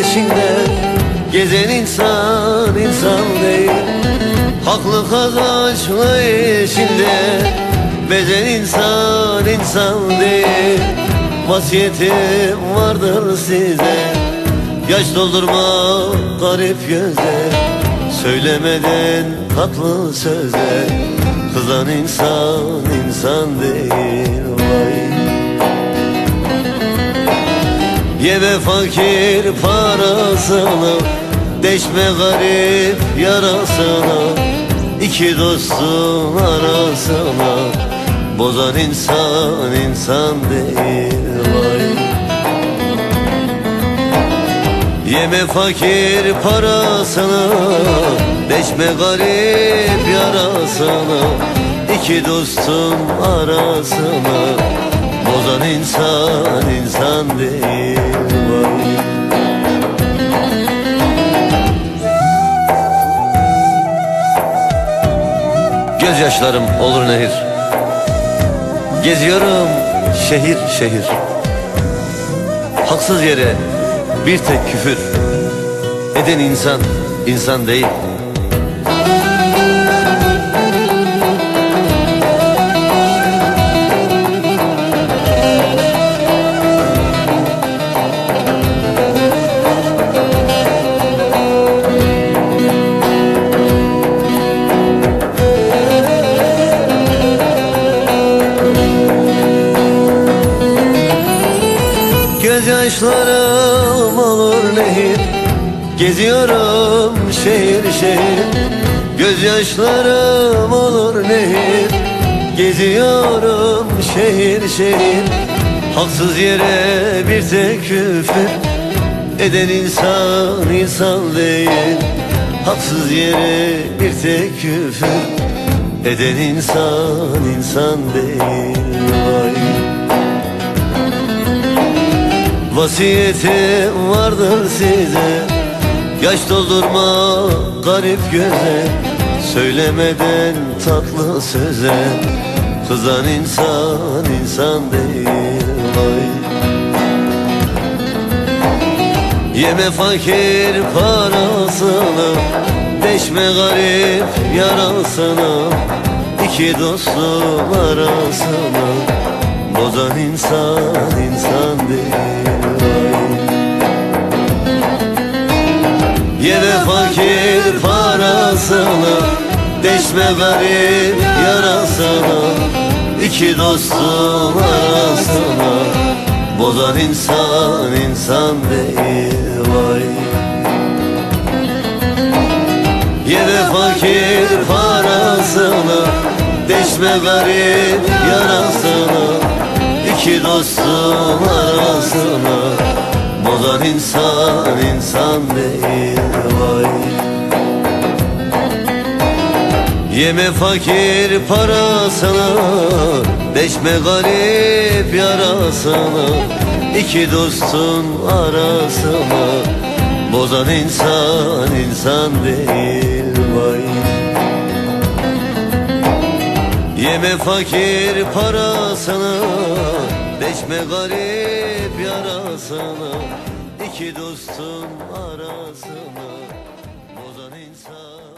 içinde Gezen insan insan değil. Haklı kazançlı içinde Bezen insan insan değil. Vasiyetim vardır size. Yaş doldurma garip göze. Söylemeden tatlı söze. Kızan insan insan değil Yeme fakir parasını Deşme garip yarasını İki dostun arasına Bozan insan insan değil vay. Yeme fakir parasını Deşme garip yarasını İki dostun arasını Bozan insan insan değil. Vay Gözyaşlarım olur nehir. Geziyorum şehir şehir. Haksız yere bir tek küfür Eden insan, insan değil Gözyaşlarım olur nehir. Geziyorum şehir şehir. Gözyaşlarım olur nehir. Geziyorum şehir şehir. Haksız yere bir tek küfür Eden insan insan değil. Haksız yere bir tek küfür Eden insan insan değil. Vay. Vasiyetim vardır size. Yaş doldurma garip göze. Söylemeden tatlı söze. Kızan insan insan değil vay. Yeme fakir parasını Deşme garip yarasını İki dostun arasını Bozan insan insan değil. Yeme fakir parasını Deşme garip yarasını İki dostun arasını Bozan insan insan değil. Vay. Yeme fakir Deşme garip yarasını İki dostun arasını? Bozan insan insan değil vay. Yeme fakir parasını Deşme garip yarasını? İki dostun arasını. Bozan insan insan değil vay Deme fakir parasını Deşme garip yarasını İki dostun arasını Bozan insan.